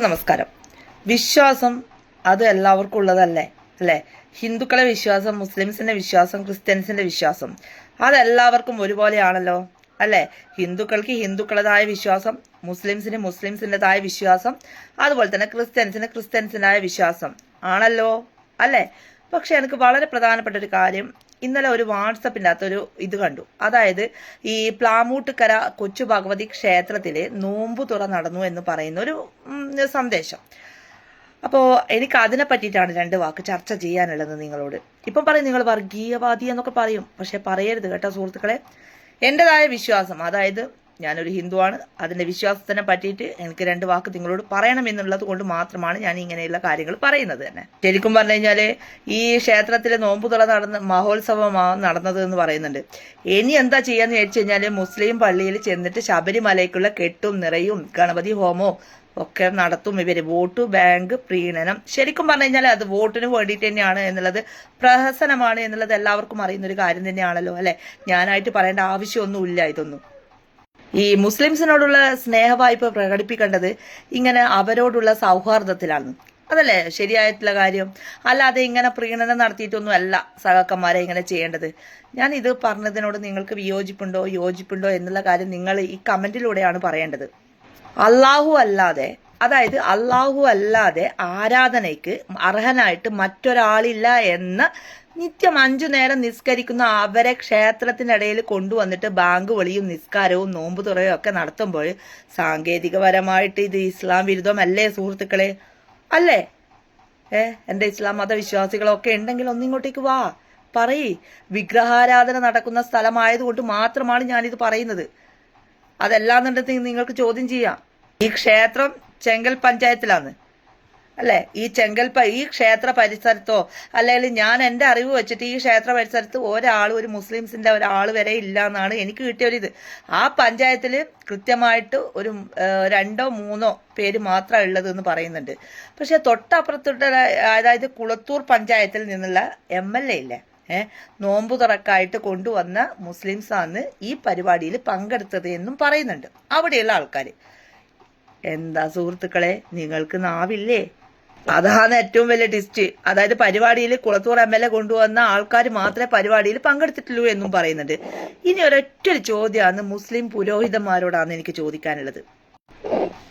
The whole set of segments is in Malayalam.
എല്ലാവർക്കും നമസ്കാരം. വിശ്വാസം അത് എല്ലാവർക്കും ഉള്ളതല്ലേ? അല്ലേ? ഹിന്ദുക്കളെ വിശ്വാസം മുസ്ലിംസിന്റെ വിശ്വാസം ക്രിസ്ത്യൻസിന്റെ വിശ്വാസം അതെല്ലാവർക്കും ഒരുപോലെയാണല്ലോ? അല്ലേ? ഹിന്ദുക്കൾക്ക് ഹിന്ദുക്കളതായ വിശ്വാസം മുസ്ലിംസിന് മുസ്ലിംസിന്റെതായ വിശ്വാസം അതുപോലെ തന്നെ ക്രിസ്ത്യൻസിന് ക്രിസ്ത്യൻസിനായ വിശ്വാസം ആണല്ലോ? അല്ലേ? പക്ഷെ എനിക്ക് വളരെ പ്രധാനപ്പെട്ട ഒരു കാര്യം ഇന്നലെ ഒരു വാട്സപ്പിന്റെ അകത്തൊരു ഇത് കണ്ടു. അതായത് ഈ പ്ലാമൂട്ടുകര കൊച്ചു ഭഗവതി ക്ഷേത്രത്തിൽ നോമ്പു തുറ നടന്നു എന്ന് പറയുന്ന ഒരു സന്ദേശം. അപ്പോൾ എനിക്ക് അതിനെ പറ്റിയിട്ടാണ് രണ്ട് വാക്ക് ചർച്ച ചെയ്യാനുള്ളത് നിങ്ങളോട്. ഇപ്പം പറയും നിങ്ങൾ വർഗീയവാദി എന്നൊക്കെ പറയും. പക്ഷെ പറയരുത് കേട്ടോ സുഹൃത്തുക്കളെ. എന്റെതായ വിശ്വാസം. അതായത് ഞാനൊരു ഹിന്ദുവാണ്. അതിന്റെ വിശ്വാസത്തിനെ പറ്റിയിട്ട് എനിക്ക് രണ്ട് വാക്ക് നിങ്ങളോട് പറയണം എന്നുള്ളത് കൊണ്ട് മാത്രമാണ് ഞാൻ ഇങ്ങനെയുള്ള കാര്യങ്ങൾ പറയുന്നത് തന്നെ. ശരിക്കും പറഞ്ഞു കഴിഞ്ഞാൽ ഈ ക്ഷേത്രത്തിലെ നോമ്പുതുറ നടന്ന മഹോത്സവമാണ് നടന്നത് എന്ന് പറയുന്നുണ്ട്. ഇനി എന്താ ചെയ്യാന്ന് ചോദിച്ചു കഴിഞ്ഞാൽ മുസ്ലിം പള്ളിയിൽ ചെന്നിട്ട് ശബരിമലയ്ക്കുള്ള കെട്ടും നിറയും ഗണപതി ഹോമോ ഒക്കെ നടത്തും ഇവർ. വോട്ട് ബാങ്ക് പ്രീണനം. ശരിക്കും പറഞ്ഞു കഴിഞ്ഞാൽ അത് വോട്ടിന് വേണ്ടിയിട്ട് തന്നെയാണ് എന്നുള്ളത് പ്രഹസനമാണ് എന്നുള്ളത് എല്ലാവർക്കും അറിയുന്ന ഒരു കാര്യം തന്നെയാണല്ലോ അല്ലെ? ഞാനായിട്ട് പറയേണ്ട ആവശ്യമൊന്നുമില്ല ഇതൊന്നും. ഈ മുസ്ലിംസിനോടുള്ള സ്നേഹവായ്പ പ്രകടിപ്പിക്കേണ്ടത് ഇങ്ങനെ അവരോടുള്ള സൗഹാർദ്ദത്തിലാണ്. അതല്ലേ ശരിയായിട്ടുള്ള കാര്യം? അല്ലാതെ ഇങ്ങനെ പ്രീണനം നടത്തിയിട്ടൊന്നും അല്ല സഹക്കന്മാരെ ഇങ്ങനെ ചെയ്യേണ്ടത്. ഞാൻ ഇത് പറഞ്ഞതിനോട് നിങ്ങൾക്ക് വിയോജിപ്പുണ്ടോ? യോജിപ്പുണ്ടോ എന്നുള്ള കാര്യം നിങ്ങൾ ഈ കമന്റിലൂടെയാണ് പറയേണ്ടത്. അള്ളാഹു അല്ലാതെ അതായത് അള്ളാഹു അല്ലാതെ ആരാധനയ്ക്ക് അർഹനായിട്ട് മറ്റൊരാളില്ല എന്ന് നിത്യം അഞ്ചു നേരം നിസ്കരിക്കുന്ന അവരെ ക്ഷേത്രത്തിനിടയിൽ കൊണ്ടുവന്നിട്ട് ബാങ്ക് വിളിയും നിസ്കാരവും നോമ്പ് തുറയും ഒക്കെ നടത്തുമ്പോൾ സാങ്കേതികപരമായിട്ട് ഇത് ഇസ്ലാം വിരുദ്ധമല്ലേ സുഹൃത്തുക്കളെ? അല്ലേ? ഏ എന്റെ ഇസ്ലാം മതവിശ്വാസികളൊക്കെ ഉണ്ടെങ്കിൽ ഒന്നിങ്ങോട്ടേക്ക് വാ. പറയ്. വിഗ്രഹാരാധന നടക്കുന്ന സ്ഥലമായതുകൊണ്ട് മാത്രമാണ് ഞാനിത് പറയുന്നത്. അതല്ലാന്നുണ്ടെങ്കിൽ നിങ്ങൾക്ക് ചോദ്യം ചെയ്യാം. ഈ ക്ഷേത്രം ചെങ്കൽ പഞ്ചായത്തിലാണ്. അല്ലേ? ഈ ചെങ്കൽ ഈ ക്ഷേത്ര പരിസരത്തോ അല്ലെങ്കിൽ ഞാൻ എന്റെ അറിവ് വെച്ചിട്ട് ഈ ക്ഷേത്ര പരിസരത്ത് ഒരാൾ ഒരു മുസ്ലിംസിന്റെ ഒരാൾ വരെ ഇല്ല എന്നാണ് എനിക്ക് കിട്ടിയ ഒരു ഇത് ആ പഞ്ചായത്തിൽ കൃത്യമായിട്ട് ഒരു രണ്ടോ മൂന്നോ പേര് മാത്രമേ ഉള്ളത് എന്ന് പറയുന്നുണ്ട്. പക്ഷെ തൊട്ടപ്പുറത്തോട്ട് അതായത് കുളത്തൂർ പഞ്ചായത്തിൽ നിന്നുള്ള എം എൽ എ ഇല്ലേ? നോമ്പു തുറക്കായിട്ട് കൊണ്ടുവന്ന മുസ്ലിംസാണ് ഈ പരിപാടിയിൽ പങ്കെടുത്തത് എന്നും പറയുന്നുണ്ട്. അവിടെയുള്ള ആൾക്കാർ എന്താ സുഹൃത്തുക്കളെ നിങ്ങൾക്ക് നാവില്ലേ? അതാണ് ഏറ്റവും വലിയ ടിസ്റ്റ് അതായത് പരിപാടിയിൽ കുളത്തൂർ എം എൽ എ കൊണ്ടുവന്ന ആൾക്കാർ മാത്രമേ പരിപാടിയിൽ പങ്കെടുത്തിട്ടുള്ളൂ എന്നും പറയുന്നുണ്ട്. ഇനി ഒരൊറ്റ ഒരു ചോദ്യമാണ് മുസ്ലിം പുരോഹിതന്മാരോടാണ് എനിക്ക് ചോദിക്കാനുള്ളത്.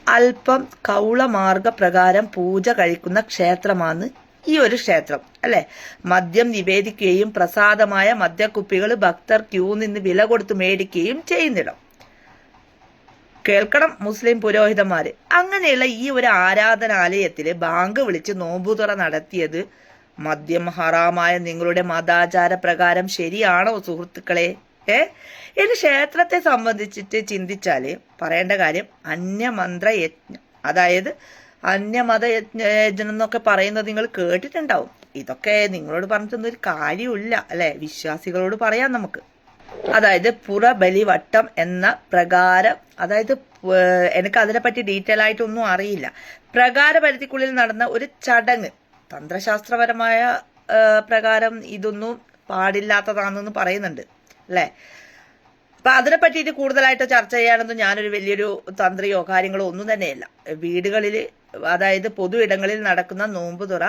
അല്പം കൗളമാർഗ പ്രകാരം പൂജ കഴിക്കുന്ന ക്ഷേത്രമാണ് ഈ ഒരു ക്ഷേത്രം അല്ലെ? മദ്യം നിവേദിക്കുകയും പ്രസാദമായ മദ്യക്കുപ്പികൾ ഭക്തർ ക്യൂ നിന്ന് വില കൊടുത്ത് മേടിക്കുകയും ചെയ്യുന്നിടം. കേൾക്കണം മുസ്ലിം പുരോഹിതന്മാര്. അങ്ങനെയുള്ള ഈ ഒരു ആരാധനാലയത്തിൽ ബാങ്ക് വിളിച്ച് നോമ്പുതുറ നടത്തിയത് മദ്യം ഹറാമായ നിങ്ങളുടെ മതാചാര പ്രകാരം ശരിയാണോ സുഹൃത്തുക്കളെ? ഏ? ഇനി ക്ഷേത്രത്തെ സംബന്ധിച്ചിട്ട് ചിന്തിച്ചാൽ പറയേണ്ട കാര്യം അന്യമന്ത്ര യജ്ഞം. അതായത് അന്യമത യജ്ഞ എന്നൊക്കെ പറയുന്നത് നിങ്ങൾ കേട്ടിട്ടുണ്ടാവും. ഇതൊക്കെ നിങ്ങളോട് പറഞ്ഞിട്ടൊന്നും ഒരു കാര്യമില്ല അല്ലെ? വിശ്വാസികളോട് പറയാം നമുക്ക്. അതായത് പുറബലിവട്ടം എന്ന പ്രകാരം അതായത് എനിക്ക് അതിനെപ്പറ്റി ഡീറ്റെയിൽ ആയിട്ടൊന്നും അറിയില്ല. പ്രകാര പരിധിക്കുള്ളിൽ നടന്ന ഒരു ചടങ്ങ് തന്ത്രശാസ്ത്രപരമായ പ്രകാരം ഇതൊന്നും പാടില്ലാത്തതാണെന്ന് പറയുന്നുണ്ട് അല്ലേ? അപ്പൊ അതിനെ പറ്റിയിട്ട് കൂടുതലായിട്ട് ചർച്ച ചെയ്യാനൊന്നും ഞാനൊരു വലിയൊരു തന്ത്രിയോ കാര്യങ്ങളോ ഒന്നും തന്നെയല്ല. വീടുകളിൽ അതായത് പൊതു ഇടങ്ങളിൽ നടക്കുന്ന നോമ്പുതുറ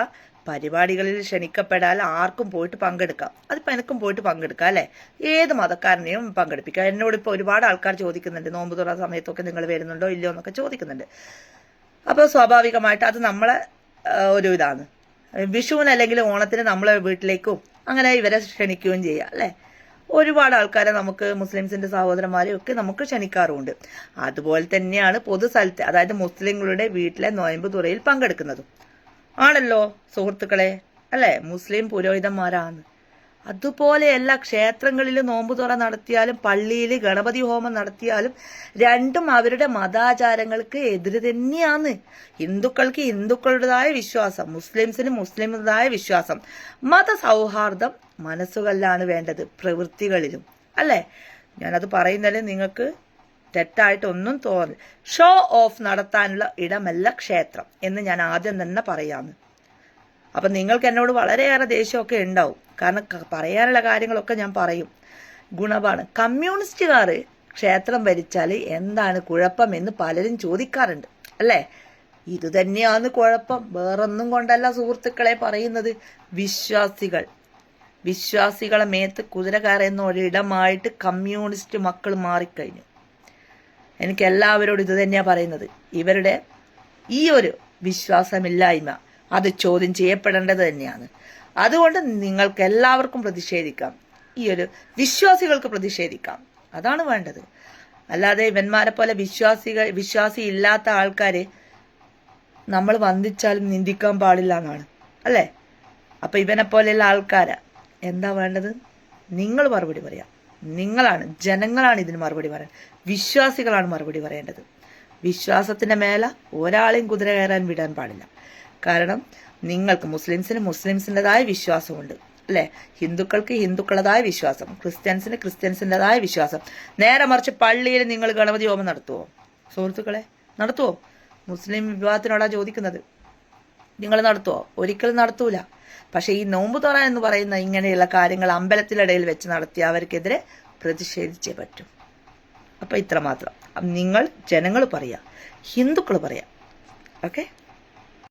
പരിപാടികളിൽ ക്ഷണിക്കപ്പെടാൽ ആർക്കും പോയിട്ട് പങ്കെടുക്കാം. അതിപ്പോൾ എനിക്കും പോയിട്ട് പങ്കെടുക്കാം അല്ലേ? ഏത് മതക്കാരനെയും പങ്കെടുപ്പിക്കാം. എന്നോട് ഇപ്പോൾ ഒരുപാട് ആൾക്കാർ ചോദിക്കുന്നുണ്ട് നോമ്പ് തുറ സമയത്തൊക്കെ നിങ്ങൾ വരുന്നുണ്ടോ ഇല്ലയോ എന്നൊക്കെ ചോദിക്കുന്നുണ്ട്. അപ്പോൾ സ്വാഭാവികമായിട്ട് അത് നമ്മളെ ഒരു ഇതാണ്. വിഷുവിന് അല്ലെങ്കിൽ ഓണത്തിന് നമ്മളെ വീട്ടിലേക്കും അങ്ങനെ ഇവരെ ക്ഷണിക്കുകയും ചെയ്യുക അല്ലേ? ഒരുപാട് ആൾക്കാരെ നമുക്ക് മുസ്ലിംസിന്റെ സഹോദരന്മാരെ ഒക്കെ നമുക്ക് ക്ഷണിക്കാറുമുണ്ട്. അതുപോലെ തന്നെയാണ് പൊതു അതായത് മുസ്ലിങ്ങളുടെ വീട്ടിലെ നോയമ്പ് തുറയിൽ പങ്കെടുക്കുന്നതും. ആണല്ലോ സുഹൃത്തുക്കളെ. അല്ലെ? മുസ്ലിം പുരോഹിതന്മാരാണ്. അതുപോലെയല്ല ക്ഷേത്രങ്ങളിൽ നോമ്പ് തുറ നടത്തിയാലും പള്ളിയിൽ ഗണപതി ഹോമം നടത്തിയാലും രണ്ടും അവരുടെ മതാചാരങ്ങൾക്ക് എതിര് തന്നെയാണ്. ഹിന്ദുക്കൾക്ക് ഹിന്ദുക്കളുടേതായ വിശ്വാസം മുസ്ലിംസിന് മുസ്ലിംസിന്റേതായ വിശ്വാസം. മത മതസൗഹാർദ്ദം മനസ്സുകളിലാണ് വേണ്ടത് പ്രവൃത്തികളിലും. അല്ലേ? ഞാനത് പറയുന്നതിൽ നിങ്ങൾക്ക് തെറ്റായിട്ടൊന്നും തോന്നി ഷോ ഓഫ് നടത്താനുള്ള ഇടമല്ല ക്ഷേത്രം എന്ന് ഞാൻ ആദ്യം തന്നെ പറയാമെന്ന് അപ്പൊ നിങ്ങൾക്ക് എന്നോട് വളരെയേറെ ദേഷ്യമൊക്കെ ഉണ്ടാവും. കാരണം പറയാനുള്ള കാര്യങ്ങളൊക്കെ ഞാൻ പറയും. ഗുണമാണ്. കമ്മ്യൂണിസ്റ്റുകാർ ക്ഷേത്രം ഭരിച്ചാൽ എന്താണ് കുഴപ്പം എന്ന് പലരും ചോദിക്കാറുണ്ട്. അല്ലേ? ഇത് തന്നെയാണ് കുഴപ്പം. വേറൊന്നും കൊണ്ടല്ല സുഹൃത്തുക്കളെ പറയുന്നത്. വിശ്വാസികൾ. വിശ്വാസികളെ മേത്ത് കുതിര കയറുന്ന ഒരിടമായിട്ട് കമ്മ്യൂണിസ്റ്റ് മക്കൾ മാറിക്കഴിഞ്ഞു. എനിക്ക് എല്ലാവരോടും ഇത് തന്നെയാണ് പറയുന്നത്. ഇവരുടെ ഈ ഒരു വിശ്വാസമില്ലായ്മ അത് ചോദ്യം ചെയ്യപ്പെടേണ്ടത് തന്നെയാണ്. അതുകൊണ്ട് നിങ്ങൾക്ക് എല്ലാവർക്കും പ്രതിഷേധിക്കാം. ഈ ഒരു വിശ്വാസികൾക്ക് പ്രതിഷേധിക്കാം. അതാണ് വേണ്ടത്. അല്ലാതെ ഇവന്മാരെ പോലെ വിശ്വാസികൾ വിശ്വാസി ഇല്ലാത്ത ആൾക്കാരെ നമ്മൾ വന്ദിച്ചാലും നിന്ദിക്കാൻ പാടില്ല എന്നാണ്. അല്ലേ? അപ്പൊ ഇവനെ പോലെയുള്ള ആൾക്കാരാ. എന്താ വേണ്ടത്? നിങ്ങൾ മറുപടി പറയാം. നിങ്ങളാണ് ജനങ്ങളാണ് ഇതിന് മറുപടി പറയാൻ. വിശ്വാസികളാണ് മറുപടി പറയേണ്ടത്. വിശ്വാസത്തിന്റെ മേല ഒരാളെയും കുതിര കയറാൻ വിടാൻ പാടില്ല. കാരണം നിങ്ങൾക്ക് മുസ്ലിംസിന് മുസ്ലിംസിന്റെതായ വിശ്വാസമുണ്ട് അല്ലേ? ഹിന്ദുക്കൾക്ക് ഹിന്ദുക്കളതായ വിശ്വാസം ക്രിസ്ത്യൻസിന് ക്രിസ്ത്യൻസിന്റെതായ വിശ്വാസം. നേരെ മറിച്ച് പള്ളിയിൽ നിങ്ങൾ ഗണപതി ഹോമം നടത്തുവോ? സുഹൃത്തുക്കളെ നടത്തുവോ? മുസ്ലിം വിവാഹത്തിനോടാ ചോദിക്കുന്നത്. നിങ്ങൾ നടത്തുമോ ഒരിക്കലും നടത്തൂല. പക്ഷേ ഈ നോമ്പ് തുറ എന്ന് പറയുന്ന ഇങ്ങനെയുള്ള കാര്യങ്ങൾ അമ്പലത്തിലിടയിൽ വെച്ച് നടത്തി അവർക്കെതിരെ പ്രതിഷേധിച്ചേ പറ്റും. അപ്പം ഇത്രമാത്രം. നിങ്ങൾ ജനങ്ങൾ പറയുക ഹിന്ദുക്കൾ പറയാം. ഓക്കെ?